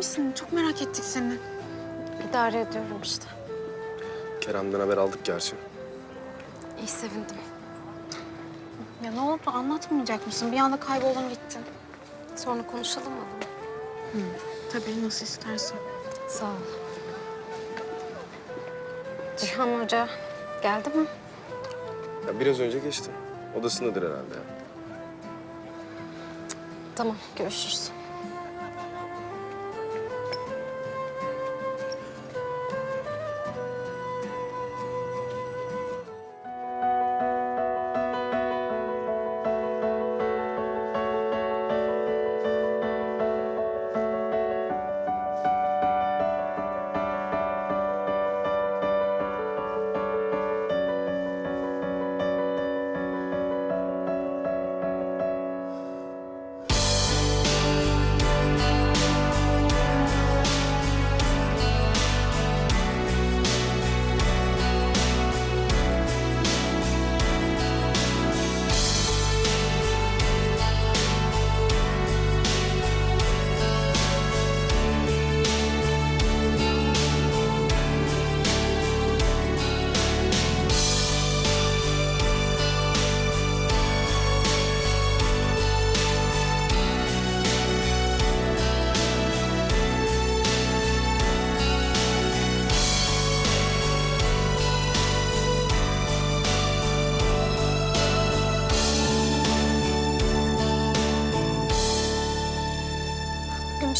misin? Çok merak ettik seni. İdare ediyorum işte. Kerem'den haber aldık gerçi. İyi sevindim. Ya ne oldu anlatmayacak mısın? Bir anda kayboldun gittin. Sonra konuşalım mı? bunu? Tabii nasıl istersen. Sağ ol. Cihan Hoca geldi mi? Ya biraz önce geçti. Odasındadır herhalde. ya. Tamam, görüşürüz.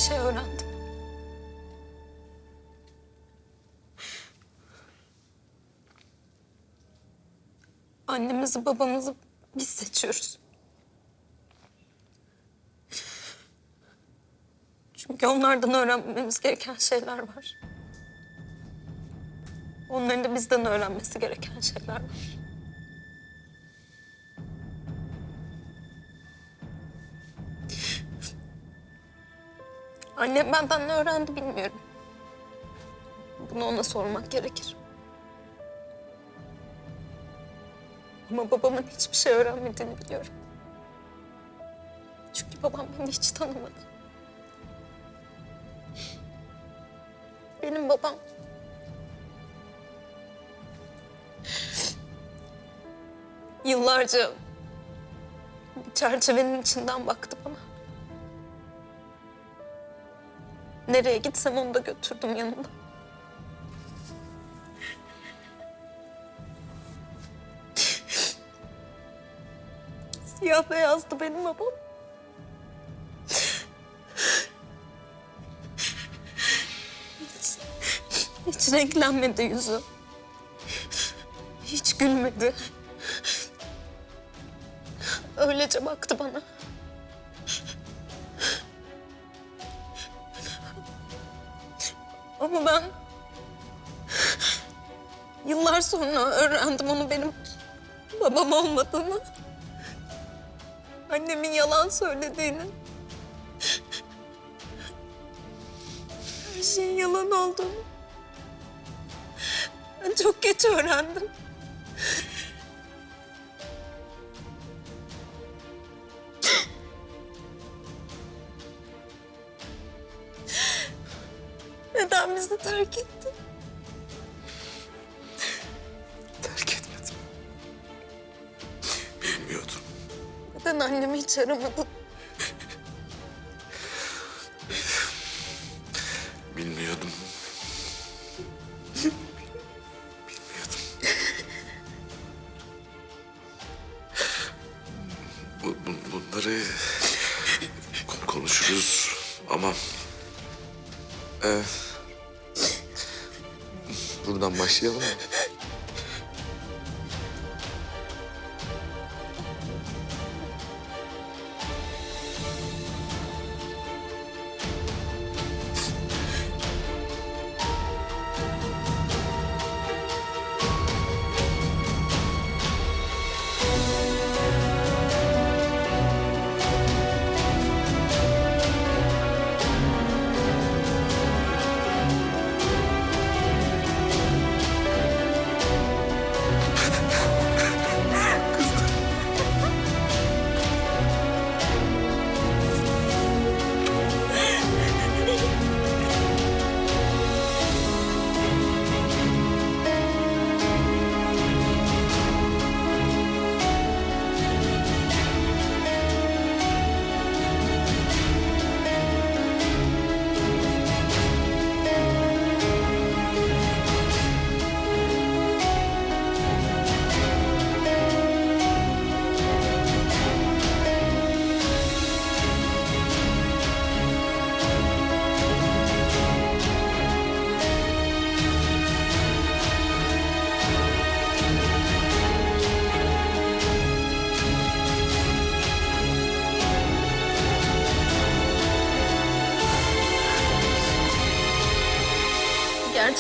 Şey öğrendim. Annemizi babamızı biz seçiyoruz. Çünkü onlardan öğrenmemiz gereken şeyler var. Onların da bizden öğrenmesi gereken şeyler var. Annem benden ne öğrendi bilmiyorum. Bunu ona sormak gerekir. Ama babamın hiçbir şey öğrenmediğini biliyorum. Çünkü babam beni hiç tanımadı. Benim babam... Yıllarca bir çerçevenin içinden baktı bana. Nereye gitsem onu da götürdüm yanımda. Siyah beyazdı benim babam. Hiç, hiç renklenmedi yüzü. Hiç gülmedi. Öylece baktı bana. Ama ben yıllar sonra öğrendim onu benim babam olmadığını. Annemin yalan söylediğini. Her şeyin yalan olduğunu. Ben çok geç öğrendim. Terk etti? Terk etmedim. Bilmiyordum. Neden annemi hiç aramadın? Başlayalım mı?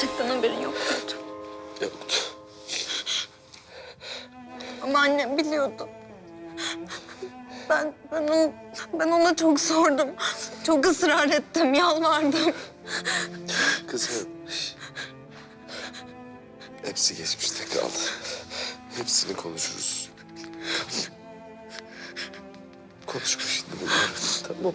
Gerçekten haberin yok muydu? Yoktu. Ama annem biliyordu. Ben, ben, onu, ben ona çok sordum. Çok ısrar ettim, yalvardım. Kızım. Hepsi geçmişte kaldı. Hepsini konuşuruz. Konuşma şimdi bunları. Tamam.